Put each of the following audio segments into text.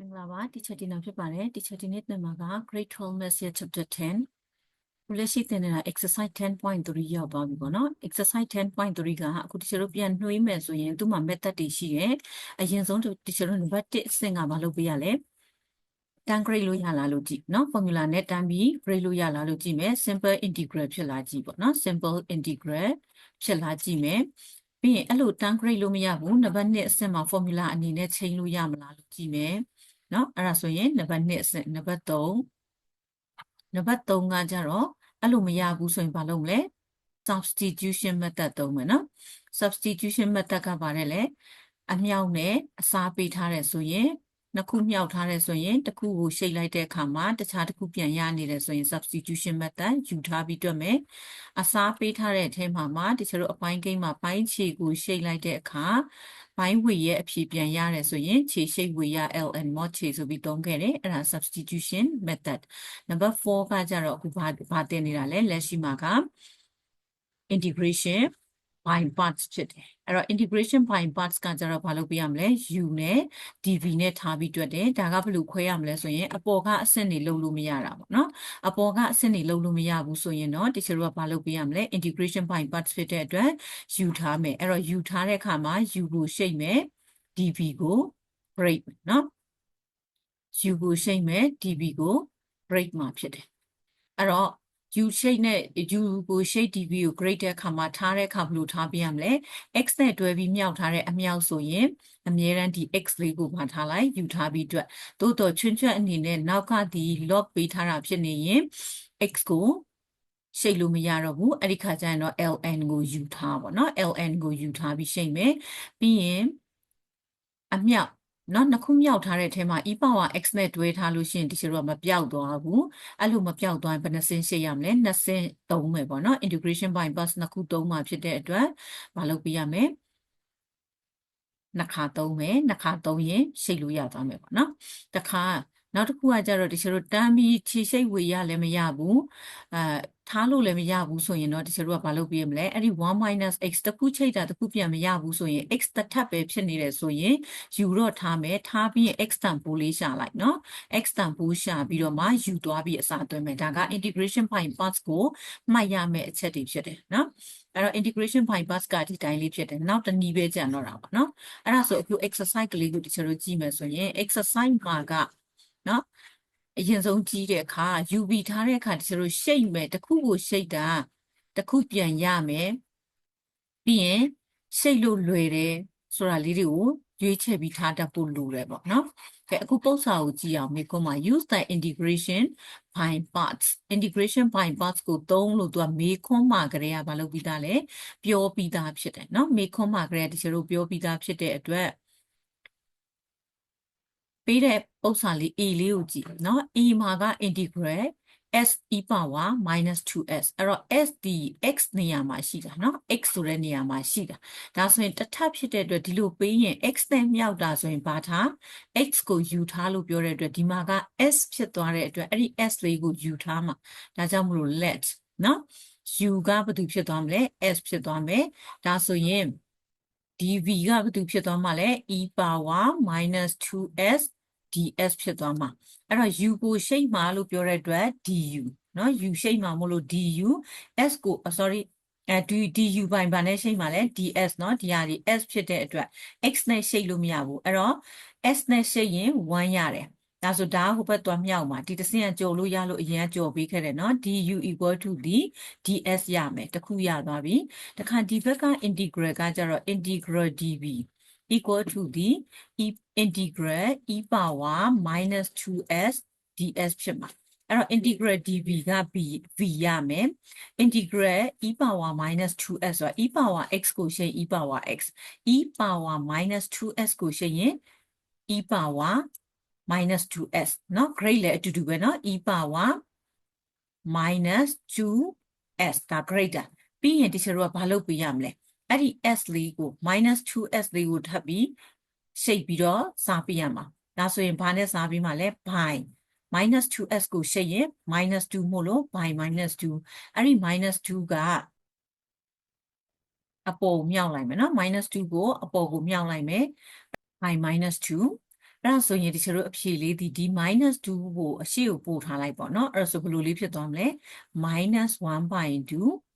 မင်္ဂလာပါ teacher ဒီနာဖြစ်ပါတယ် teacher ဒီနေ့သင်မှာက grade 12 maths year chapter 10ခုလက်ရှိသင်နေတာ exercise 10.3ရောက်သွားပြီပေါ့နော် exercise 10.3ကအခု teacher တို့ပြန်နှွှေးမယ်ဆိုရင်သူ့မှာ method တွေရှိတယ်အရင်ဆုံး teacher တို့ number 1အဆင့်ကမလုပ်ပေးရလဲတန်း grade လို့ရလားလို့ကြည့်နော် formula နဲ့တန်းပြီး grade လို့ရလားလို့ကြည့်မယ် simple integral ဖြစ်လာကြည့်ပေါ့နော် simple integral ဖြစ်လာကြည့်မယ်ပြီးရင်အဲ့လိုတန်း grade လို့မရဘူးနံပါတ်1အဆင့်မှာ formula အနေနဲ့ချိန်လို့ရမလားလို့ကြည့်မယ် เนาะအဲ့ဒါဆိုရင်နံပါတ်2အဆင့်နံပါတ်3နံပါတ်3ကကြတော့အဲ့လိုမရဘူးဆိုရင်ဘာလုပ်မလဲ substitution method သုံးမယ်เนาะ substitution method ကပါတယ်လေအမြောက်နဲ့အစားပေးထားတယ်ဆိုရင်နှစ်ခုမြောက်ထားတယ်ဆိုရင်တစ်ခုကိုရှိတ်လိုက်တဲ့အခါမှာတခြားတစ်ခုပြန်ရနေတယ်ဆိုရင် substitution method ယူထားပြီးတွက်မယ်အစားပေးထားတဲ့အထဲမှာမှာတချို့တို့အပိုင်းကိန်းမှာပိုင်းခြေကိုရှိတ်လိုက်တဲ့အခါ ပိုင်းဝေရဲ့အဖြေပြန်ရတယ်ဆိုရင်ခြေရှိတ်ဝေရ ln mod ခြေဆိုပြီးသုံးခဲ့တယ်အဲ့ဒါ substitution method number 4ကကြတော့အခုဘာဘာတင်နေတာလဲလက်ရှိမှာက integration by parts ဖြစ်တယ်အဲ့တော့ integration by parts ကကြတော့ဘာလုပ်ပြရမလဲ u နဲ့ dv နဲ့ထားပြီးတွက်တယ်ဒါကဘယ်လိုခွဲရမလဲဆိုရင်အပေါ်ကအဆင့်တွေလုပ်လို့မရတာပေါ့နော်အပေါ်ကအဆင့်တွေလုပ်လို့မရဘူးဆိုရင်တော့တချို့ကဘာလုပ်ပြရမလဲ integration by parts ဖြစ်တဲ့အတွက် u ထားမယ်အဲ့တော့ u ထားတဲ့အခါမှာ u ကိုရှိတ်မယ် dv ကို break မယ်နော် u ကိုရှိတ်မယ် dv ကို break မှာဖြစ်တယ်အဲ့တော့ u shape နဲ့ u ကို shape dv ကို grade တဲ့အခါမှာထားတဲ့အခါဘယ်လိုထားပြရမလဲ x နဲ့တွဲပြီးမြောက်ထားတဲ့အမြောက်ဆိုရင်အမြဲတမ်းဒီ x လေးကိုမှထားလိုက် u ထားပြီးအတွက်သို့တော့ချွန်းချွတ်အနေနဲ့နောက်ကဒီ log ပေးထားတာဖြစ်နေရင် x ကိုရှိတ်လို့မရတော့ဘူးအဲ့ဒီခါကျရင်တော့ ln ကိုယူထားပါเนาะ ln ကိုယူထားပြီးရှိတ်မယ်ပြီးရင်အမြောက် နော်နှစ်ခုမြောက်ထားတဲ့အထဲမှာ e power x နဲ့တွဲထားလို့ရှိရင်ဒီလိုကမပြောက်သွားဘူးအဲ့လိုမပြောက်သွားရင်ဘယ်နှစင်းရှိရမလဲနှစ်စင်းသုံးမယ်ပေါ့နော် integration by bus နှစ်ခုသုံးမှာဖြစ်တဲ့အတွက်မလုပ်ပြရမယ်နှစ်ခါသုံးမယ်နှစ်ခါသုံးရင်ရှိတ်လို့ရသွားမယ်ပေါ့နော်တခါ နောက်တစ်ခုကကြတော့တချို့တမ်းပြီးခြေရှိတ်ဝေရလည်းမရဘူးအဲထားလို့လည်းမရဘူးဆိုရင်တော့တချို့ကဘာလုပ်ပြရမလဲအဲ့ဒီ1 x တခုချိတ်တာတခုပြန်မရဘူးဆိုရင် x တစ်ထပ်ပဲဖြစ်နေတယ်ဆိုရင်ယူတော့ထားမယ်ထားပြီးရင် x တန်ပိုးလေးရှာလိုက်နော် x တန်ပိုးရှာပြီးတော့မှယူသွားပြီးအစားသွင်းမယ်ဒါက integration by parts ကိုမှတ်ရမယ့်အချက်တွေဖြစ်တယ်နော်အဲ့တော့ integration by parts ကဒီတိုင်းလေးဖြစ်တယ်နောက်တစ်နည်းပဲကြံတော့တာပေါ့နော်အဲ့ဒါဆိုအခု exercise ကလေးကိုတချို့တို့ကြည့်မယ်ဆိုရင် exercise မှာက နော်အရင်ဆုံးကြီးတဲ့အခါယူပြီးထားတဲ့အခါတချို့ရှိတ်မယ်တခုကိုရှိတ်တာတခုပြန်ရမယ်ပြီးရင်ရှိတ်လို့လွယ်တယ်ဆိုတာလေးတွေကိုရွေးချယ်ပြီးထားတတ်ဖို့လိုတယ်ပေါ့နော်ကဲအခုပုံစံကိုကြည့်အောင်မိကုန်းမှာ use the integration by parts integration by parts ကိုသုံးလို့သူကမေခွန်းမှာကြရတာမလုပ်ပြီးသားလဲပြောပြီးသားဖြစ်တယ်နော်မေခွန်းမှာကြရတဲ့တချို့ပြောပြီးသားဖြစ်တဲ့အတွက် ပေးတဲ့ပုံစံလေး A လေးကိုကြည့်เนาะ A မှာက integral s e power -2s အဲ့တော့ s ဒီ x နေရာမှာရှိတာเนาะ x ဆိုတဲ့နေရာမှာရှိတာဒါဆိုရင်တစ်ထပ်ဖြစ်တဲ့အတွက်ဒီလိုပေးရင် x နဲ့မြောက်တာဆိုရင်ဘာထား x ကိုယူထားလို့ပြောတဲ့အတွက်ဒီမှာက s ဖြစ်သွားတဲ့အတွက်အဲ့ဒီ s လေးကိုယူထားမှာဒါကြောင့်မလို့ let เนาะ u ကဘာတူဖြစ်သွားမလဲ s ဖြစ်သွားမယ်ဒါဆိုရင် dv ကဘာတူဖြစ်သွားမှာလဲ e power -2s ds ဖြစ်သွားမှာအဲ့တော့ u ကိုရှိတ်မှာလို့ပြောတဲ့အတွက် du เนาะ u ရှိတ်မှာမို့လို့ du s ကို sorry အဲ du ဘိုင်ဘာနဲ့ရှိတ်မှာလဲ ds เนาะဒီဟာဒီ s ဖြစ်တဲ့အတွက် x နဲ့ရှိတ်လို့မရဘူးအဲ့တော့ s နဲ့ရှိတ်ရင်1ရတယ်ဒါဆိုဒါဟိုဘက်သွားမြောက်မှာဒီတစ်စင်းကကြော်လို့ရလို့အရင်ကကြော်ပေးခဲ့တယ်เนาะ du equal to ဒီ ds ရမယ်တခုရသွားပြီတခါဒီဘက်က integral ကကြတော့ integral dv equal to the e integral e power minus 2s ds ဖြစ်မှာအဲ့တော့ integral dv က b v ရမယ် integral e power minus 2s ဆိုတာ e power x ကိုရှင်း e power x e power minus 2s ကိုရှင်းရင် e power minus 2s เนาะ grade လည်းအတူတူပဲเนาะ e power minus 2s ဒါ grade တာပြီးရင်တချို့ကဘာလုပ်ပြရမလဲ အဲ့ဒီ s လေးကို -2s လေးကိုထပ်ပြီးရှိတ်ပြီးတော့စားပြရမှာဒါဆိုရင်ဘာနဲ့စားပြီးမှလဲ by -2s ကိုရှိတ်ရင် -2 မို့လို့ by -2 အဲ့ဒီ -2 ကအပေါ်မြောက်လိုက်မယ်နော် -2 ကိုအပေါ်ကိုမြောက်လိုက်မယ် by -2 အဲ့ဒါဆိုရင်ဒီချတို့အဖြေလေးဒီဒီ -2 ကိုအရှိကိုပို့ထားလိုက်ပေါ့နော်အဲ့ဒါဆိုဘယ်လိုလေးဖြစ်သွားမလဲ -1/2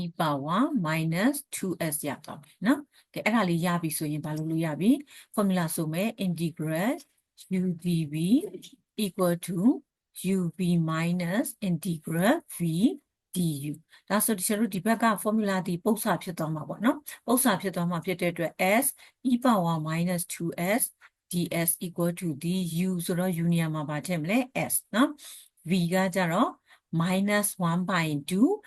e power minus 2s ရသွားမယ်နော်ကဲအဲ့ဒါလေးရပြီဆိုရင်ဘာလို့လို့ရပြီ formula ဆိုမယ် integral u dv equal to ub minus integral v du ဒါဆိုဒီကျတို့ဒီဘက်က formula ဒီပု္ပ္ပစာဖြစ်သွားမှာပေါ့နော်ပု္ပ္ပစာဖြစ်သွားမှာဖြစ်တဲ့အတွက် s e power minus 2s ds equal to du ဆိုတော့ u နေရာမှာပါထည့်မလဲ s နော် v ကကြတော့ minus 1/2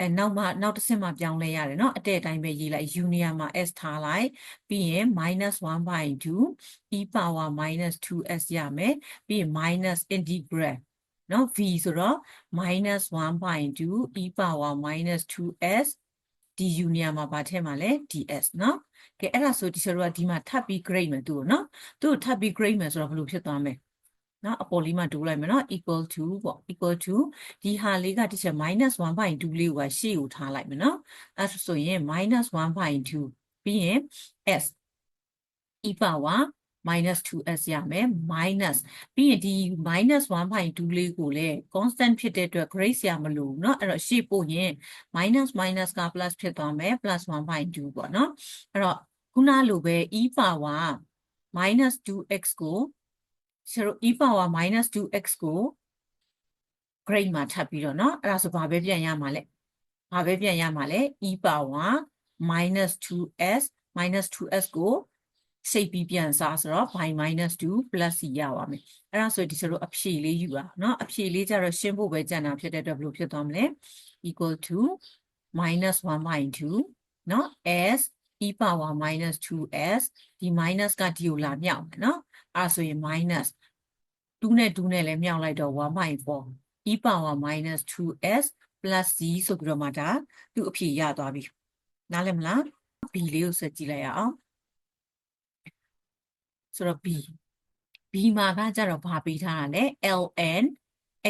အဲနောက်မှနောက်တစ်ဆင့်မှပြောင်းလဲရတယ်เนาะအတဲ့အတိုင်းပဲရေးလိုက် u နေရာမှာ s ထားလိုက်ပြီးရင် -1/2 e power -2s ရမယ်ပြီးရင် minus integral เนาะ v ဆိုတော့ -1/2 e power -2s du နေရာမှာပါထည့်မှာလဲ ds เนาะကဲအဲ့ဒါဆိုဒီဆိုတော့ဒီမှာထပ်ပြီး grade မယ်သူ့ကိုเนาะသူ့ကိုထပ်ပြီး grade မယ်ဆိုတော့ဘယ်လိုဖြစ်သွားမလဲ နော်အပေါ်လေးမှာတိုးလိုက်မယ်နော် equal to ပေါ့ equal to ဒီဟာလေးကတစ်ချက် -1/2 လေးကိုရှေ့ကိုထားလိုက်မယ်နော်အဲဆိုရင် -1/2 ပြီးရင် s e power minus 2s ရမယ် minus ပြီးရင်ဒီ minus 1.2လေးကိုလည်း constant ဖြစ်တဲ့အတွက် grade ရမလို့เนาะအဲ့တော့ရှေ့ပို့ရင် minus minus က plus ဖြစ်သွားမယ် plus 1.2ပေါ့เนาะအဲ့တော့ခုနလိုပဲ e power minus 2x ကို ဆရာတို့ e power minus 2x ကို grade မှာထပ်ပြီးတော့เนาะအဲ့ဒါဆိုဘာပဲပြန်ရမှာလဲဘာပဲပြန်ရမှာလဲ e power minus 2s minus 2s ကိုစိတ်ပြီးပြန်စားဆိုတော့ by minus 2 plus c ရပါမယ်အဲ့ဒါဆိုဒီဆိုတော့အဖြေလေးယူပါเนาะအဖြေလေးကြတော့ရှင်းဖို့ပဲကြံတာဖြစ်တဲ့အတွက်ဘယ်လိုဖြစ်သွားမလဲ equal to minus 1/2เนาะ s e power minus 2s ဒီ minus ကဒီကိုလာမြောက်မယ်เนาะ အဲ့ဆိုရင် minus 2နဲ့2နဲ့လည်းမြောက်လိုက်တော့1/4 e power minus 2s plus c ဆိုပြီးတော့မှဒါသူ့အဖြေရသွားပြီနားလည်မလား b လေးကိုဆက်ကြည့်လိုက်ရအောင်ဆိုတော့ b b မှာကကြတော့ဘာပေးထားတာလဲ ln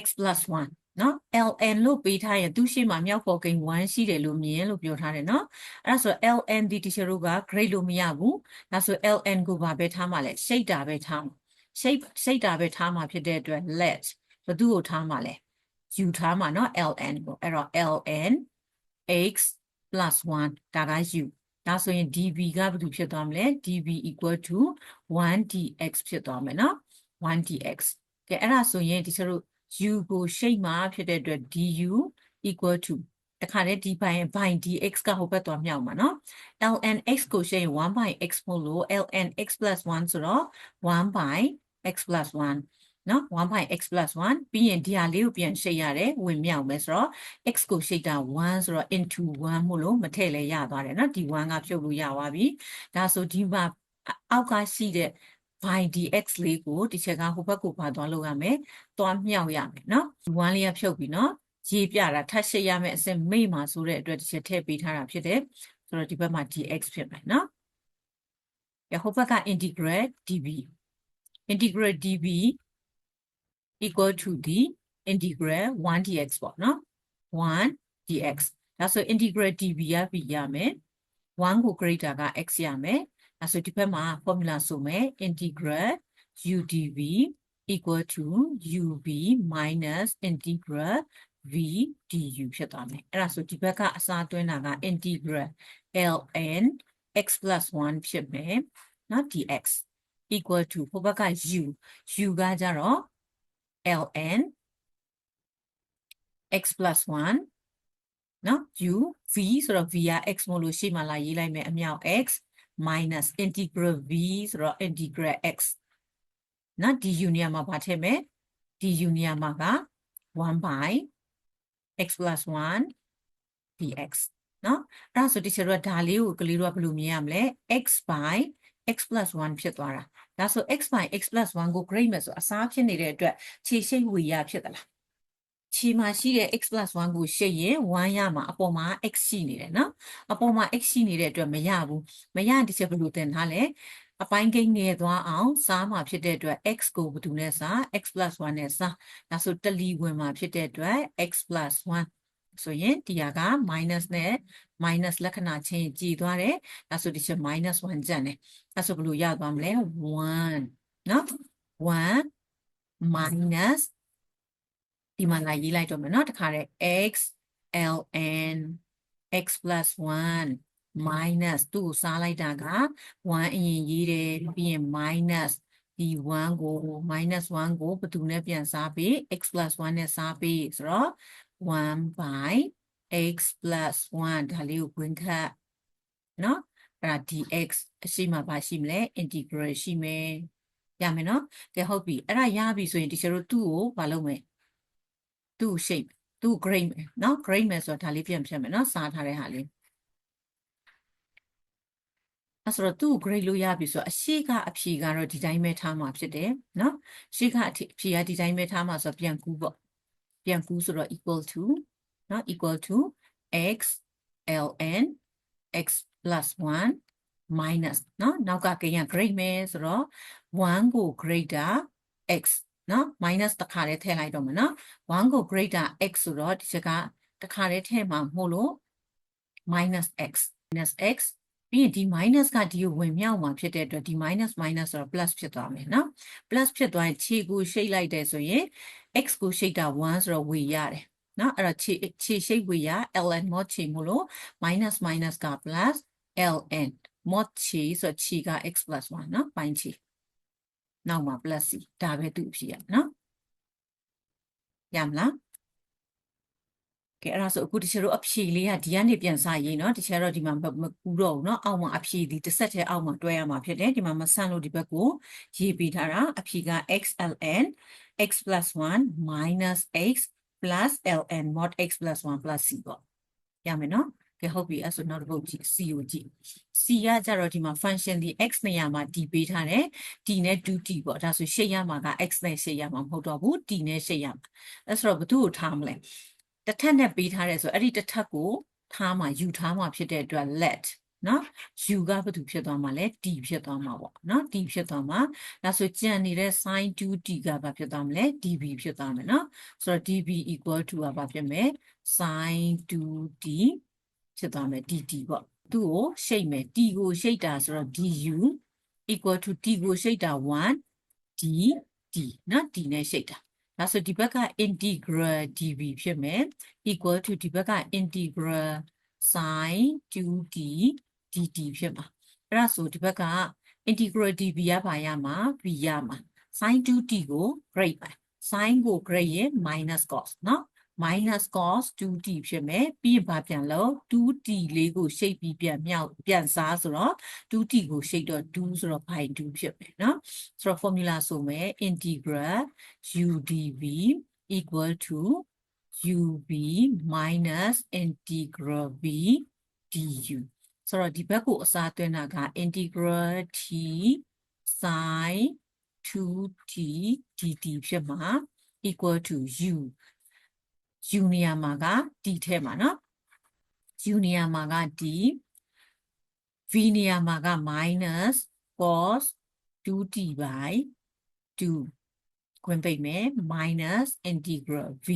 x 1 နော် ln လို့ပေးထားရင်သူ့ရှေ့မှာမြောက်ဖော်ကိန်း1ရှိတယ်လို့မြင်လို့ပြောထားတယ်နော်အဲ့ဒါဆို ln ဒီ teacher တို့က grade လို့မရဘူးဒါဆို ln ကိုဘာပဲထားမှာလဲရှိတ်တာပဲထားမှာရှိတ်ရှိတ်တာပဲထားမှာဖြစ်တဲ့အတွက် let ဘသူ့ကိုထားမှာလဲ u ထားမှာနော် ln ကိုအဲ့တော့ ln x 1ဒါက u ဒါဆိုရင် dv ကဘာလို့ဖြစ်သွားမလဲ dv equal to 1dx ဖြစ်သွားမယ်နော် 1dx ကဲအဲ့ဒါဆိုရင်ဒီစတို့ u ကိုရှိတ်မှာဖြစ်တဲ့အတွက် du equal to တခါတည်းဒီပိုင်း by dx ကဟိုဘက်သွားမြောက်မှာနော် ln x ကိုရှိရင်1 by x မို့လို့ ln x 1ဆိုတော့1 by x 1နော်1 by x 1ပြီးရင်ဒီဟာလေးကိုပြန်ရှိတ်ရတယ်ဝင်မြောက်မယ်ဆိုတော့ x ကိုရှိတ်တာ1ဆိုတော့ into 1မို့လို့မထည့်လဲရသွားတယ်နော်ဒီ1ကဖြုတ်လို့ရသွားပြီဒါဆိုဒီမှာအောက်ကရှိတဲ့ by dx လေးကိုဒီချက်ကဟိုဘက်ကိုပါသွားလို့ရမယ်သွားမြောက်ရမယ်နော်1လေးကဖြုတ်ပြီနော်ရေးပြတာထပ်ရှိရမယ်အစမိတ်မှာဆိုတဲ့အတွက်ဒီချက်ထည့်ပေးထားတာဖြစ်တယ်ဆိုတော့ဒီဘက်မှာ dx ဖြစ်မယ်နော်ရဟိုဘက်က integral dv integral dv equal to the integral 1 dx ပေါ့နော်1 dx ဒါဆို integral dv ရပြီရမယ်1ကို greater က x ရမယ်ဒါ ဆိုဒီဘက်မှာ formula ဆိုမယ် integral u dv equal to ub minus integral v du ဖြစ်သွားမယ်အဲ့ဒါဆိုဒီဘက်ကအစားသွင်းတာက integral ln x 1ဖြစ်မယ်နော် dx equal to ဟိုဘက်က u u ကကြတော့ ln x 1နော် u v ဆိုတော့ v က x မို့လို့ရှေ့မှာလာရေးလိုက်မယ်အမြောက် x minus integral v ဆိုတော့ integral x နော်ဒီ u နေရာမှာဗာထည့်မယ်ဒီ u နေရာမှာက1 by x 1 dx နော်အဲ့ဒါဆိုဒီချက်တော့ဒါလေးကိုကလေးတို့ကဘယ်လိုမြင်ရမလဲ x by x 1ဖြစ်သွားတာဒါဆို x by x 1ကို grade မယ်ဆိုအစားဖြစ်နေတဲ့အတွက်ခြေရှိတ်ဝေရဖြစ်သလား ခြေမှာရှိတဲ့ x 1ကိုရှိတ်ရင်1ရမှာအပေါ်မှာ x ရှိနေတယ်နော်အပေါ်မှာ x ရှိနေတဲ့အတွက်မရဘူးမရဒီချက်ဘယ်လိုသင်ထားလဲအပိုင်းကိန်းငယ်သွားအောင်စားမှာဖြစ်တဲ့အတွက် x ကိုဘယ်သူနဲ့စား x 1နဲ့စားဒါဆိုတလီဝင်မှာဖြစ်တဲ့အတွက် x 1ဆိုရင်ဒီဟာက minus နဲ့ minus လက္ခဏာချင်းကြည်သွားတယ်ဒါဆိုဒီချက် minus 1ကျန်တယ်အဲဆိုဘယ်လိုရသွားမလဲ1နော်1 minus ဒီမှာလာရေးလိုက်တော့မယ်เนาะတခါတည်း x ln x plus 1 minus သူ့ကိုစားလိုက်တာက1အရင်ရေးတယ်ပြီးရင် minus ဒီ1ကို minus 1ကိုဘယ်သူနဲ့ပြန်စားပေး x plus 1နဲ့စားပေးဆိုတော့1 by x plus 1ဒါလေးကိုဝင်ခတ်เนาะအဲ့ဒါ dx အရှိမပါရှိမလဲ integral ရှိမယ်ရမယ်เนาะကဲဟုတ်ပြီအဲ့ဒါရပြီဆိုရင်ဒီကျတို့သူ့ကိုမလုပ်မယ် သူ့ shape သူ့ grade မယ်เนาะ grade မယ်ဆိုတာဒါလေးပြန်ဖြတ်မယ်เนาะစားထားတဲ့ဟာလေးအဲ့ဆိုတော့သူ့ grade လို့ရပြီဆိုတော့အရှိကအဖြေကတော့ဒီတိုင်းပဲထားမှာဖြစ်တယ်เนาะရှိကအဖြေကဒီတိုင်းပဲထားမှာဆိုတော့ပြန်ကူးပေါ့ပြန်ကူးဆိုတော့ equal to เนาะ equal to x ln x plus 1 minus เนาะနောက်ကကရင် grade မယ်ဆိုတော့1ကို greater x နော် minus တစ်ခါတည်းထည့်လိုက်တော့မယ်နော်1ကို greater x ဆိုတော့ဒီချက်ကတစ်ခါတည်းထည့်မှာမို့လို့ minus x minus x ပြီးရင်ဒီ minus ကဒီကိုဝင်မြောက်မှာဖြစ်တဲ့အတွက်ဒီ minus minus ဆိုတော့ plus ဖြစ်သွားမယ်နော် plus ဖြစ်သွားရင်ခြေကိုရှိတ်လိုက်တယ်ဆိုရင် x ကိုရှိတ်တာ1ဆိုတော့ဝေရတယ်နော်အဲ့တော့ခြေခြေရှိတ်ဝေရ ln mod ခြေမို့လို့ minus minus က plus ln mod ခြေဆိုတော့ခြေက x plus 1နော်ပိုင်းခြေ နောက်မှာ plus c ဒါပဲသူ့အဖြစ်ရနော်ရမလားကဲအဲ့ဒါဆိုအခုတချို့တော့အဖြေလေးကဒီကနေပြန်စရေးနော်တချို့တော့ဒီမှာမကူတော့ဘူးနော်အောက်မှာအဖြေဒီတစ်ဆက်တည်းအောက်မှာတွဲရမှာဖြစ်တယ်ဒီမှာမဆန့်လို့ဒီဘက်ကိုရေးပေးထားတာအဖြေက xln x plus 1 minus x plus ln mod x plus 1 plus c ပေါ့ရမယ်နော် ကဲဟုတ်ပြီအဲ့ဆိုနောက်တစ်ပုတ်ကြည့် c ကိုကြည့် c ကကြတော့ဒီမှာ function ဒီ x နေရာမှာ d ပေးထားတယ် d နဲ့ 2t ပေါ့ဒါဆိုရှေ့ရမှာက x နဲ့ရှေ့ရမှာမဟုတ်တော့ဘူး d နဲ့ရှေ့ရမှာအဲ့ဆိုတော့ဘယ်သူ့ကိုထားမလဲတစ်ထပ်နဲ့ပေးထားတယ်ဆိုအဲ့ဒီတစ်ထပ်ကိုထားမှာယူထားမှာဖြစ်တဲ့အတွက် let နော် u ကဘာဖြစ်သွားမှာလဲ t ဖြစ်သွားမှာပေါ့နော် t ဖြစ်သွားမှာဒါဆိုကြံနေတဲ့ sin 2t ကဘာဖြစ်သွားမလဲ db ဖြစ်သွားမယ်နော်ဆိုတော့ db equal to ကဘာဖြစ်မယ် sin 2t ဖြစ်သွားမယ် dt ပေါ့သူ့ကိုရှိတ်မယ် t ကိုရှိတ်တာဆိုတော့ du equal to t ကိုရှိတ်တာ1 d d နော် d နဲ့ရှိတ်တာဒါဆိုဒီဘက်က integral dv ဖြစ်မယ် equal to ဒီဘက်က integral sin 2t dt ဖြစ်မှာအဲ့ဒါဆိုဒီဘက်က integral dv ရပါရမှာ v ရမှာ sin 2t ကို grade ပါ sin ကို grade ရင် minus cos နော် minus cos 2t ဖြစ်မယ်ပြီးရင်ဘာပြန်လို့ 2t လေးကိုရှိတ်ပြီးပြန်မြောက်ပြန်စားဆိုတော့ 2t ကိုရှိတ်တော့2ဆိုတော့ by 2ဖြစ်မယ်เนาะဆိုတော့ formula ဆိုမယ် integral udv equal to ub minus integral v du ဆိုတော့ဒီဘက်ကိုအစားသွင်းတာက integral t sin 2t dt ဖြစ်မှာ equal to u u နေရာမှာက t ထဲမှာเนาะ u နေရာမှာက d v နေရာမှာက minus cos 2t by 2ခွင့်ပိတ်မယ် minus integral v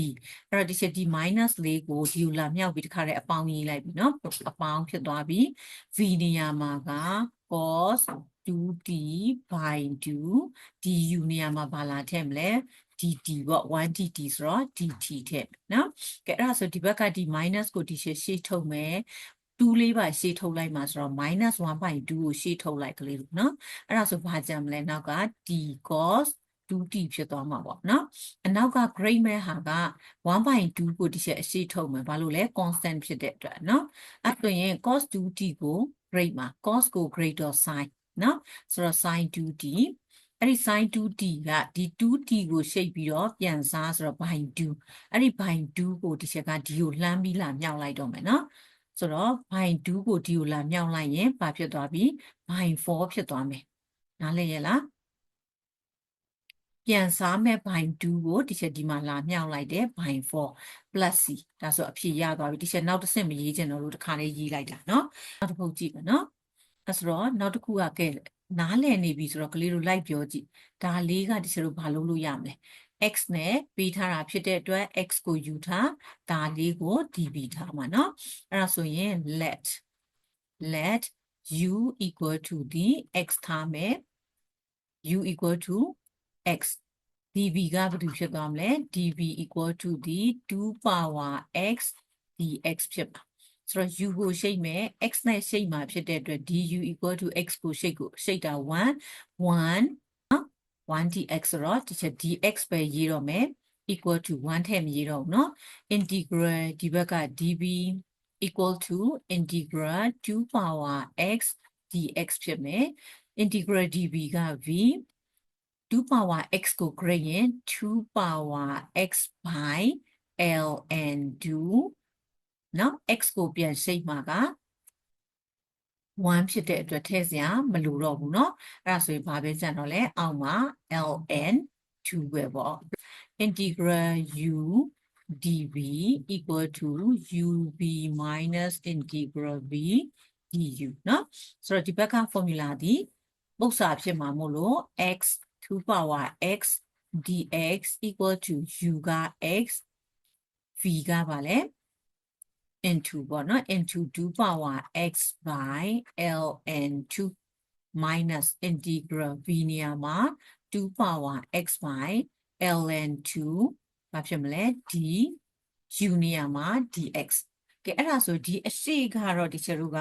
အဲ့တော့ဒီချက်ဒီ minus လေးကိုဒီကိုလာမြောက်ပြီးတခါတည်းအပေါင်းရေးလိုက်ပြီเนาะအပေါင်းဖြစ်သွားပြီ v နေရာမှာက cos 2t by 2 du နေရာမှာဘာလာထည့်မလဲ dt ပေါ့ 1dt ဆိုတော့ dt တဲ့နော်ကဲအဲ့ဒါဆိုဒီဘက်ကဒီ minus ကိုဒီရှေ့ရှေ့ထုတ်မယ်2လေးပါရှေ့ထုတ်လိုက်မှာဆိုတော့ minus 1/2ကိုရှေ့ထုတ်လိုက်ကလေးလို့နော်အဲ့ဒါဆိုဘာကြံမလဲနောက်က d cos 2t ဖြစ်သွားမှာပေါ့နော်အနောက်က grade မဲ့ဟာက1/2ကိုဒီချက်အရှိထုတ်မယ်ဘာလို့လဲ constant ဖြစ်တဲ့အတွက်နော်အဲ့ဆိုရင် cos 2t ကို grade မှာ cos ကို grade dot sin နော်ဆိုတော့ sin 2t အဲ့ဒီ sin 2t ကဒီ 2t ကိုရှိတ်ပြီးတော့ပြန်စားဆိုတော့ by 2အဲ့ဒီ by 2ကိုဒီချက်ကဒီကိုလှမ်းပြီးလာမြောက်လိုက်တော့မယ်နော်ဆိုတော့ by 2ကိုဒီကိုလာမြောက်လိုက်ရင်ဘာဖြစ်သွားပြီ by 4ဖြစ်သွားမယ်နားလည်ရဲ့လားပြန်စားမဲ့ by 2ကိုဒီချက်ဒီမှာလာမြောက်လိုက်တယ် by 4 plus c ဒါဆိုအဖြေရသွားပြီဒီချက်နောက်တစ်ဆင့်မရေးချင်တော့လို့တခါလေးရေးလိုက်တာเนาะနောက်တစ်ပုတ်ကြည့်မယ်เนาะအဲဆိုတော့နောက်တစ်ခုကကဲ နားလည်နေပြီဆိုတော့ကလေးတို့လိုက်ပြောကြည့်ဒါလေးကဒီချက်တို့ဘာလုပ်လို့ရမလဲ x နဲ့ပေးထားတာဖြစ်တဲ့အတွက် x ကိုယူထားဒါလေးကို db ထားမှာเนาะအဲ့ဒါဆိုရင် let let u equal to ဒီ x ထားမယ် u equal to x db ကဘာလို့ဖြစ်သွားမလဲ db equal to ဒီ 2 power x dx ဖြစ်ပါ ဆိုတော့ u ကိုရှိတ်မယ် x နဲ့ရှိတ်မှာဖြစ်တဲ့အတွက် du equal to x ကိုရှိတ်ကိုရှိတ်တာ1 1 1dx ဆိုတော့ဒီချက် dx ပဲရေးတော့မယ် equal to 1ထည့်မရေးတော့ဘူးเนาะ integral ဒီဘက်က db equal to integral 2 power x dx ဖြစ်မယ် integral db က v 2 power x ကို grade ရင်2 power x by ln 2 เนาะ x ကိုပြန်ရှိတ်မှာက1ဖြစ်တဲ့အတွက်ထည့်စရာမလိုတော့ဘူးเนาะအဲ့ဒါဆိုရင်ဘာပဲကြံတော့လဲအောက်မှာ ln 2ပဲပေါ့ integral u dv equal to ub minus integral v du เนาะဆိုတော့ဒီဘက်က formula ဒီပု္ပ္ပစာဖြစ်မှာမို့လို့ x 2 power x dx equal to u က x v ကပါလဲ into ပေါ့နော် into 2 power x by ln 2 minus integral v နေရာမှာ2 power x by ln 2ဘာဖြစ်မလဲ d u နေရာမှာ dx ကဲအဲ့ဒါဆိုဒီအရှိကတော့ဒီချက်တို့က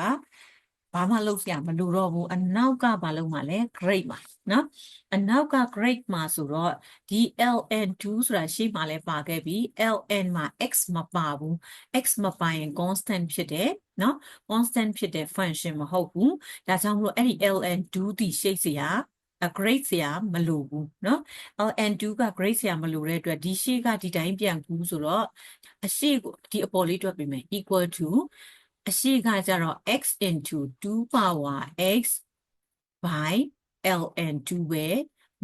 ဘာမှလုပ်စရာမလိုတော့ဘူးအနောက်ကဘာလုပ်မှလဲ grade မှာနော်အနောက်က grade မှာဆိုတော့ဒီ ln2 ဆိုတာရှေ့မှာလဲပါခဲ့ပြီ ln မှာ x မပါဘူး x မပါရင် constant ဖြစ်တယ်နော် constant ဖြစ်တဲ့ function မဟုတ်ဘူးဒါကြောင့်မလို့အဲ့ဒီ ln2 ဒီရှေ့စရာ grade ဆရာမလိုဘူးเนาะ ln2 က grade ဆရာမလိုတဲ့အတွက်ဒီရှေ့ကဒီတိုင်းပြန်ကူးဆိုတော့အရှေ့ကိုဒီအပေါ်လေးတွက်ပေးမယ် equal to အရှိကကြတော့ x into 2 power x by ln2 ပဲ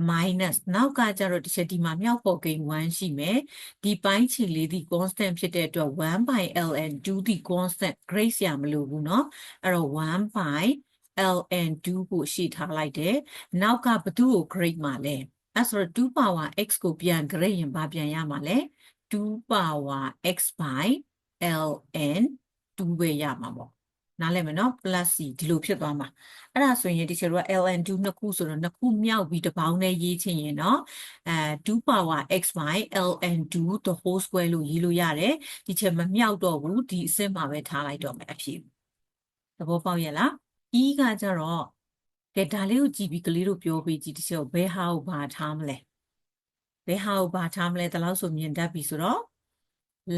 minus နောက်ကကြတော့ဒီချက်ဒီမှာမြောက်ပေါ်ကိန်း1ရှိမယ်ဒီပိုင်းခြေလေးဒီ constant ဖြစ်တဲ့အတွက်1 by ln2 ဒီ constant grade ဆရာမလိုဘူးเนาะအဲ့တော့1 by ln2 ကိုရှိထားလိုက်တယ်နောက်ကဘသူ့ကို grade မှာလဲအဲ့ဆိုတော့2 power x ကိုပြန် grade ရင်ဘာပြန်ရမှာလဲ2 power x by ln 2ပဲရမှာပေါ့နားလည်မယ်နော် plus c ဒီလိုဖြစ်သွားမှာအဲ့ဒါဆိုရင်ဒီချက်တို့က ln2 နှစ်ခုဆိုတော့နှစ်ခုမြောက်ပြီးတစ်ပေါင်းနဲ့ရေးချင်ရင်เนาะအဲ2 power x by ln2 the whole square လို့ရေးလို့ရတယ်ဒီချက်မမြောက်တော့ဘူးဒီအစစ်မှာပဲထားလိုက်တော့မယ်အဖြစ်သဘောပေါက်ရဲ့လား e ကကြတော့ကဲဒါလေးကိုကြည့်ပြီးကလေးတို့ပြောပေးကြည့်ဒီချက်ကိုဘယ်ဟာကိုဘာထားမလဲဘယ်ဟာကိုဘာထားမလဲဒါလို့ဆိုမြင်တတ်ပြီဆိုတော့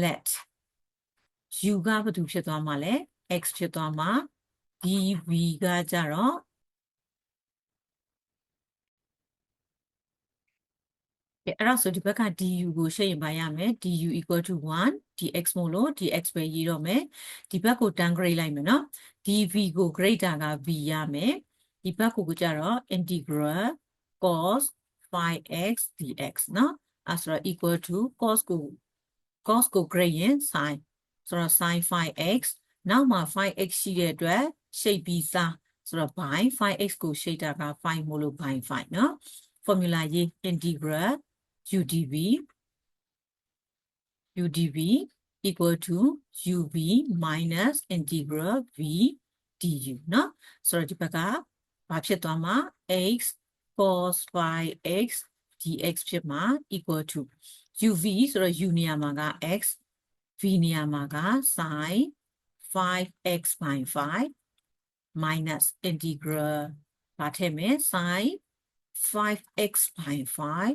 let u ကဘာတူဖြစ်သွားမှာလဲ x ဖြစ်သွားမှာ dv ကကြတော့ကဲအဲ့ဒါဆိုဒီဘက်က du ကိုရှင်းရင်ပါရမယ် du equal to 1 dx မို့လို့ dx ပဲရေးတော့မယ်ဒီဘက်ကို downgrade လိုက်မယ်နော် dv ကို greater က v ရမယ်ဒီဘက်ကိုကြတော့ integral cos 5x dx နော်အဲ့ဆိုတော့ equal to cos ကို cos ကို grade ရင် sin ဆိုတော့ sin 5x နောက်မှာ 5x ရှိတဲ့အတွက်ရှိတ်ပြီးစားဆိုတော့ by 5x ကိုရှိတ်တာက5မို့လို့ by 5เนาะ formula ရေး integral udv udv equal to uv minus integral v du เนาะဆိုတော့ဒီဘက်ကဘာဖြစ်သွားမှာ x cos 5x dx ဖြစ်မှာ equal to uv ဆိုတော့ u နေရာမှာက x v နေရာမှာက sin 5x by 5 minus integral ဘာထည့်မယ် sin 5x by 5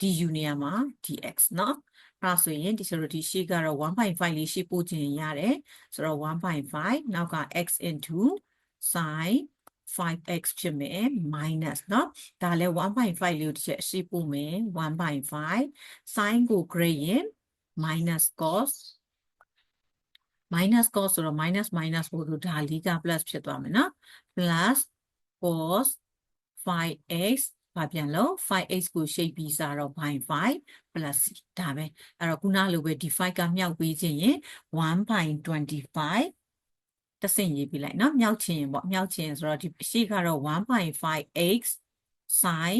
du နေရာမှာ dx เนาะအဲ့ဒါဆိုရင်ဒီဆိုတော့ဒီရှေ့ကတော့1.5လေးရှေ့ပို့ခြင်းရတယ်ဆိုတော့1.5နောက်က x into sin 5x ဖြစ်မယ် minus เนาะဒါလည်း1.5လေးကိုတစ်ချက်ရှေ့ပို့မယ်1.5 sin ကို grade ရင် minus cos minus cos ဆိုတော့ minus minus ပို့လို့ဒါလေးက plus ဖြစ်သွားမယ်နော် plus cos 5x ဘာပြန်လို့ 5x ကိုရှိတ်ပြီးစားတော့ by 5 plus ဒါပဲအဲ့တော့ခုနလိုပဲဒီ5ကမြောက်ပေးခြင်းရင်1 by 25တဆင့်ရေးပြလိုက်နော်မြောက်ခြင်းပေါ့မြောက်ခြင်းဆိုတော့ဒီရှေ့ကတော့1 by 5x sin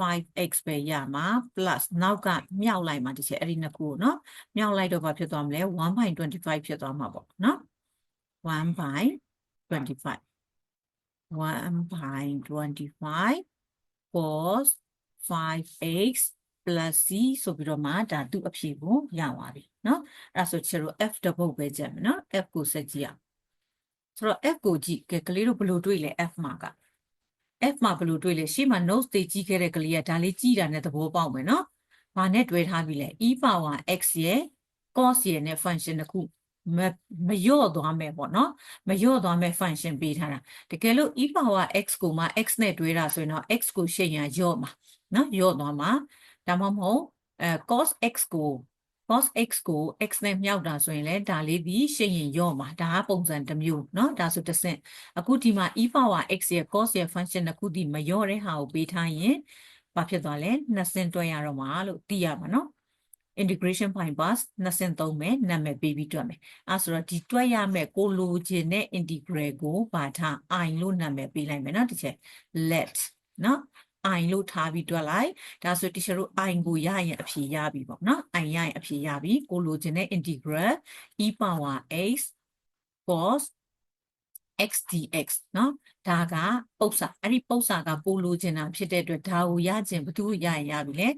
5x ပဲရမှာ plus နောက်ကမြောက်လိုက်မှာဒီချက်အဲ့ဒီနှစ်ခုကိုနော်မြောက်လိုက်တော့ဘာဖြစ်သွားမလဲ1.25ဖြစ်သွားမှာပေါ့နော်1.25 1.25 cos 5x plus c ဆိုပြီးတော့မှဒါသူ့အဖြေကိုရပါပြီเนาะအဲ့ဒါဆိုချေတို့ f တပုတ်ပဲကြက်မယ်เนาะ f ကိုဆက်ကြည့်အောင်ဆိုတော့ f ကိုကြည့်ကဲကလေးတို့ဘယ်လိုတွေ့လဲ f မှာက F မှာဘယ်လိုတွေ့လဲရှေ့မှာ notes တွေကြီးခဲ့တဲ့ကလေးကဒါလေးကြီးတာနဲ့သဘောပေါက်မယ်နော်။ဘာနဲ့တွဲထားပြီလဲ e power x ရဲ့ cos ရဲ့နဲ့ function တစ်ခုမမလျော့သွားမယ်ပေါ့နော်မလျော့သွားမယ် function ပေးထားတာတကယ်လို့ e power x ကိုမှ x နဲ့တွဲတာဆိုရင်တော့ x ကိုရှေ့ရလျော့မှာနော်လျော့သွားမှာဒါမှမဟုတ်အဲ cos x ကို cos x ကို x နဲ့မြောက်တာဆိုရင်လည်းဒါလေးဒီရှင်းရင်ရော့မှာဒါကပုံစံတစ်မျိုးเนาะဒါဆိုတစ်ဆင့်အခုဒီမှာ e power x ရဲ့ cos ရဲ့ function တစ်ခုဒီမရော့တဲ့ဟာကိုပေးထားရင်ဘာဖြစ်သွားလဲနှစ်ဆင့်တွက်ရတော့မှာလို့သိရမှာเนาะ integration point pass နှစ်ဆင့်သုံးမယ်နာမည်ပေးပြီးတွက်မယ်အဲဆိုတော့ဒီတွက်ရမယ်ကိုလိုချင်တဲ့ integral ကိုပါထား i လို့နာမည်ပေးလိုက်မယ်เนาะတစ်ချက် let เนาะ i လို့ထားပြီးတွက်လိုက်ဒါဆိုတချို့တို့ i ကိုရရင်အဖြေရပြီပေါ့နော် i ရရင်အဖြေရပြီကိုလိုချင်တဲ့ integral e power x cos x dx เนาะဒါကပု္ပ္ပစာအဲ့ဒီပု္ပ္ပစာကပိုလိုချင်တာဖြစ်တဲ့အတွက်ဒါကိုရခြင်းဘယ်သူရရင်ရပြီလဲ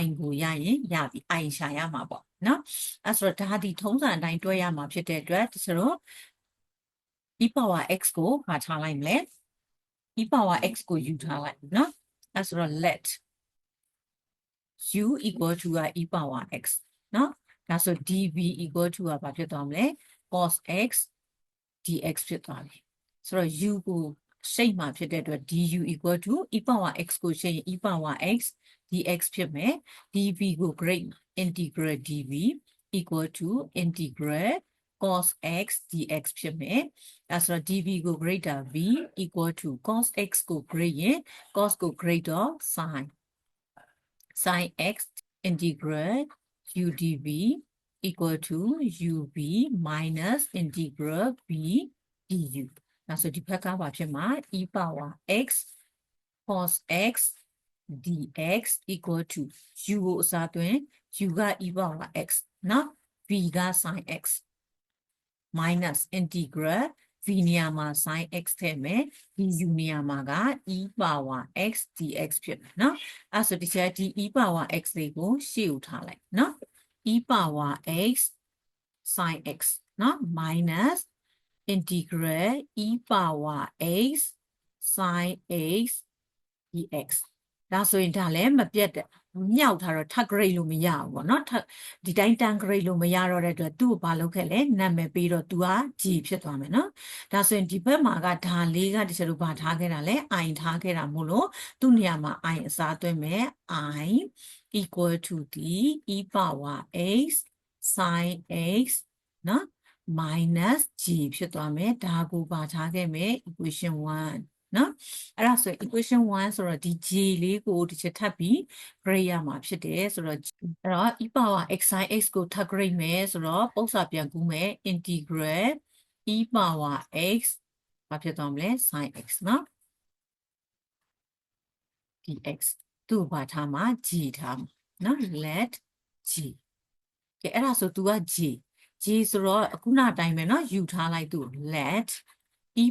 i ကိုရရင်ရပြီ i ရှာရမှာပေါ့เนาะအဲ့ဆိုတော့ဒါဒီထုံးစံအတိုင်းတွဲရမှာဖြစ်တဲ့အတွက်တချို့တို့ e power x ကိုမထားလိုက်မလဲ e power x ကိုယူထားလိုက်เนาะ အဲ့ဆိုတော့ let u equal to က e power x เนาะဒါဆို dv equal to ကဘာဖြစ်သွားမလဲ cos x dx ဖြစ်သွားပြီဆိုတော့ u ကိုရှိတ်မှာဖြစ်တဲ့အတွက် du equal to e power x ကိုရှိတ်ရင် e power x dx ဖြစ်မယ် dv ကို grade integral dv equal to integral cos x dx ဖြစ်မယ်အဲဆိုတော့ dv ကို greater v equal to cos x ကို grade ရင် cos ကို greater sin sin x integral udv equal to ub minus integral v du ဒါဆိုဒီဘက်ကဘာဖြစ်မှာ e power x cos x dx equal to u ကိုအစားသွင်း u က e power x နော် v က sin x minus integral v နေရာမှာ sin x ထည့်မယ် du နေရာမှာက e power x dx ဖြစ်မယ်နော်အဲ့ဆိုဒီချက်ဒီ e power x လေးကိုရှေ့ကိုထားလိုက်နော် e power x sin x နော် minus integral e power x sin x dx ဒါဆိုရင်ဒါလည်းမပြတ်တဲ့မြောက်ထားတော့ထပ် grade လို့မရဘူးပေါ့နော်ထပ်ဒီတိုင်းတန်း grade လို့မရတော့တဲ့အတွက်သူ့ကိုဘာလုပ်ခဲ့လဲနာမည်ပေးတော့ तू က G ဖြစ်သွားမယ်နော်ဒါဆိုရင်ဒီဘက်မှာကဒါလေးကတချို့တို့ဘာထားခဲ့တာလဲ i ထားခဲ့တာမို့လို့သူ့နေရာမှာ i အစားသွင်းမယ် i equal to the e power x sin x နော် minus g ဖြစ်သွားမယ်ဒါကိုပါထားခဲ့မယ် equation 1 နော်အဲ့ဒါဆိုရင် equation 1ဆိုတော့ဒီ j လေးကိုဒီချက်ထပ်ပြီး grade ရမှာဖြစ်တယ်ဆိုတော့အဲ့တော့ e power xi x ကိုထပ် grade မယ်ဆိုတော့ပုံစံပြန်ကူးမယ် integral e power x ဘာဖြစ်သွားမလဲ sin x နော် dx သူ့ဘာထားမှာ g ထားမှာနော် let g ကဲအဲ့ဒါဆို तू က g g ဆိုတော့အခုနအတိုင်းပဲနော်ယူထားလိုက်သူ let e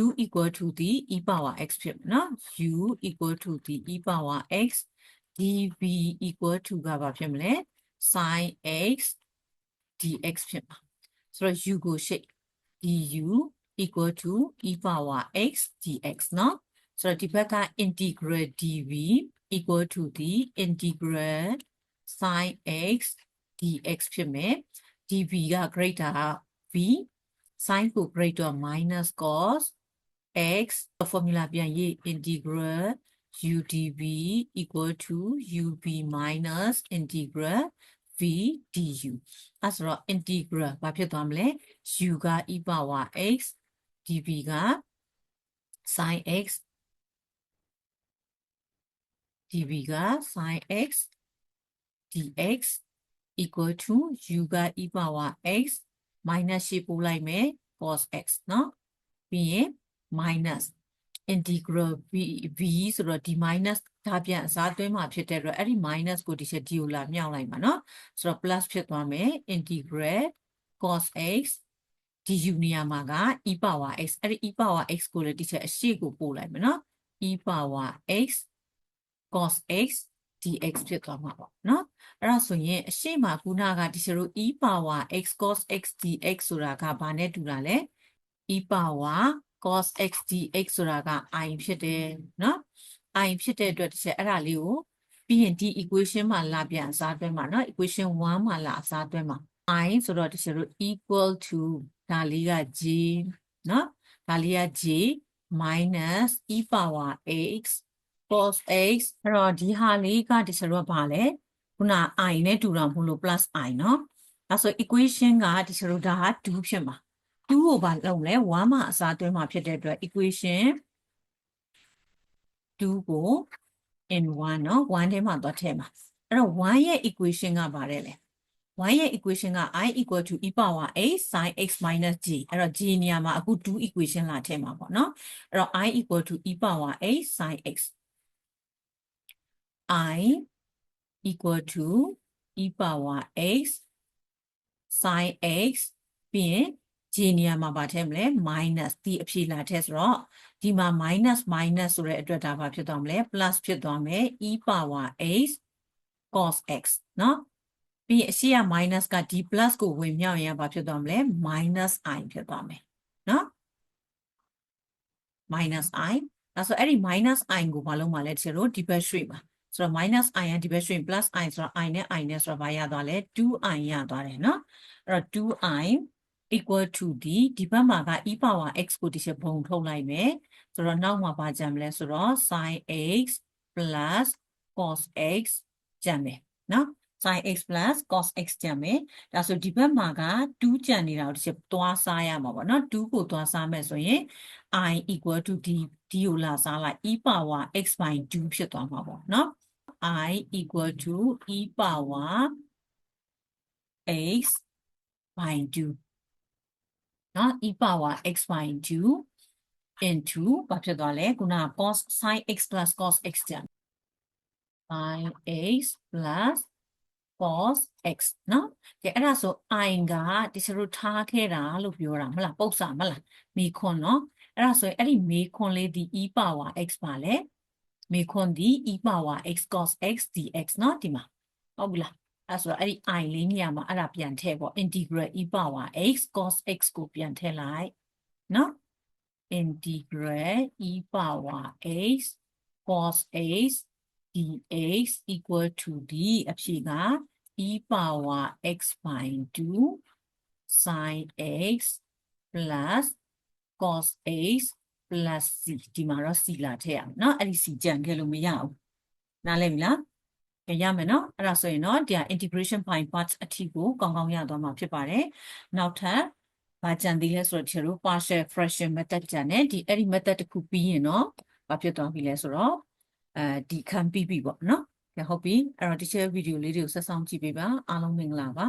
u equal to the e power x no? u equal to the e power x dv equal to ကဘာဖြစ်မလဲ sin x dx ဖြစ်မှာဆိုတော့ u check du equal to e power x dx နော်ဆိုတော့ဒီဘက်က integral dv equal to the integral sin x dx ဖြစ်မယ် dv က greater v sin ကို greater minus cos x formula ပြန်ရေး integral udv equal to ub minus integral v du အဲဆိုတော့ integral ဘာဖြစ်သွားမလဲ u က e power x dv က sin x dv က sin x dx equal to u က e power x minus ရှိပို့လိုက်မယ် cos x เนาะပြီးရင် minus integral v v ဆိုတော့ဒီ minus က ဒါပြန်အစားသွင်းမှာဖြစ်တဲ့အတွက်အဲ့ဒီ minus ကိုဒီချက်ဒီကိုလာမြောက်လိုက်မှာနော်ဆိုတော့ plus ဖြစ်သွားမယ် integral cos x du နေရာမှာက e power x အဲ့ဒီ e power x ကိုလည်းဒီချက်အရှိကိုပို့လိုက်မယ်နော် e power x cos x dx ဖြစ်သွားမှာပေါ့နော်အဲ့ဒါဆိုရင်အရှိမခုနကဒီချက်တို့ e power x cos x dx ဆိုတာကဘာနဲ့တူတာလဲ e power cos x dx ဆိုတာက i ဖြစ်တယ်နော် i ဖြစ်တဲ့အတွက်တစ်ချက်အဲ့ဒါလေးကိုပြီးရင်ဒီ equation မှာလာပြန်အစားသွင်းမှာနော် equation 1မှာလာအစားသွင်းမှာ i ဆိုတော့တစ်ချက်တို့ equal to ဒါလေးက j နော်ဒါလေးက j minus e power x cos x အဲ့တော့ဒီဟာလေးကတစ်ချက်တို့ကဘာလဲခုန i နဲ့တူတာမဟုတ်လို့ plus i နော်ဒါဆို equation ကတစ်ချက်တို့ဒါက2ဖြစ်မှာ2ကိုဘာလုပ်လဲ1မှာအစားသွင်းမှာဖြစ်တဲ့အတွက် equation 2ကို in 1เนาะ1ထဲမှာသွားထည့်မှာအဲ့တော့1ရဲ့ equation ကပါတယ်လေ1ရဲ့ equation က i equal to e power a sin x minus g အဲ့တော့ g နေရာမှာအခု2 equation လာထည့်မှာပေါ့เนาะအဲ့တော့ i equal to e power a sin x i equal to e power x sin x ပြီးရင် g နေရာမှာပါထည့်မလဲ minus ဒီအဖြေလာထည့်ဆိုတော့ဒီမှာ minus minus ဆိုတဲ့အတွက်ဒါဘာဖြစ်သွားမလဲ plus ဖြစ်သွားမယ် e power x cos x เนาะပြီးရင်အရှိရ minus ကဒီ plus ကိုဝင်မြောက်ရင်ဘာဖြစ်သွားမလဲ minus i ဖြစ်သွားမယ်เนาะ minus i ဒါဆိုအဲ့ဒီ minus i ကိုဘာလုပ်မှာလဲဒီလိုဒီဘက်ရွှေ့မှာ ဆိုတော့ minus i ကဒီဘက်ရွှေ့ plus i ဆိုတော့ i နဲ့ i နဲ့ဆိုတော့ဘာရသွားလဲ 2i ရသွားတယ်နော်အဲ့တော့ 2i equal to ဒီဒီဘက်မှာက e power x ကိုဒီချက်ဘုံထုတ်လိုက်မယ်ဆိုတော့နောက်မှာဘာကြံမလဲဆိုတော့ sin x plus cos x ကြံမယ်နော် sin x plus cos x ကြံမယ်ဒါဆိုဒီဘက်မှာက2ကြံနေတာကိုဒီချက်သွားစားရမှာပေါ့နော်2ကိုသွားစားမယ်ဆိုရင် i equal to d d ကိုလာစားလိုက် e power x by 2ဖြစ်သွားမှာပေါ့နော် i equal to e power x by 2နော် e power x by 2 into ဘာဖြစ်သွားလဲခုနက cos sin x plus cos x ကြံ sin x plus cos x နော်ကဲအဲ့ဒါဆို i ကဒီစလို့ထားခဲ့တာလို့ပြောတာမလားပု္ပ္ပစာမလားမေခွန်းနော်အဲ့ဒါဆိုရင်အဲ့ဒီမေခွန်းလေးဒီ e power x ပါလဲ မေခွန်းဒီ e power x cos x dx နော်ဒီမှာဟုတ်ပြီလားအဲ့ဆိုတော့အဲ့ဒီ i လေးနေရာမှာအဲ့ဒါပြန်ထည့်ပေါ့ integral e power x cos x ကိုပြန်ထည့်လိုက်နော် integral e power x cos x dx equal to ဒီအဖြစ်က e power x by 2 sin x plus cos x plus c ဒီမှာတော့ c လာထည့်ရအောင်เนาะအဲ့ဒီ c ကြံခဲ့လို့မရဘူးနားလည်ပြီလားကြရမယ်เนาะအဲ့ဒါဆိုရင်เนาะဒီက integration by parts အထိကိုကောင်းကောင်းရသွားမှာဖြစ်ပါတယ်နောက်ထပ်ဘာကြံသေးလဲဆိုတော့ဒီလို partial fraction method ကြံတယ်ဒီအဲ့ဒီ method တစ်ခုပြီးရင်เนาะဘာဖြစ်သွားပြီလဲဆိုတော့အဲဒီခံပြီးပြီပေါ့เนาะကဲဟုတ်ပြီအဲ့တော့ဒီချက်ဗီဒီယိုလေးတွေကိုဆက်ဆောင်ကြည့်ပေးပါအားလုံးမင်္ဂလာပါ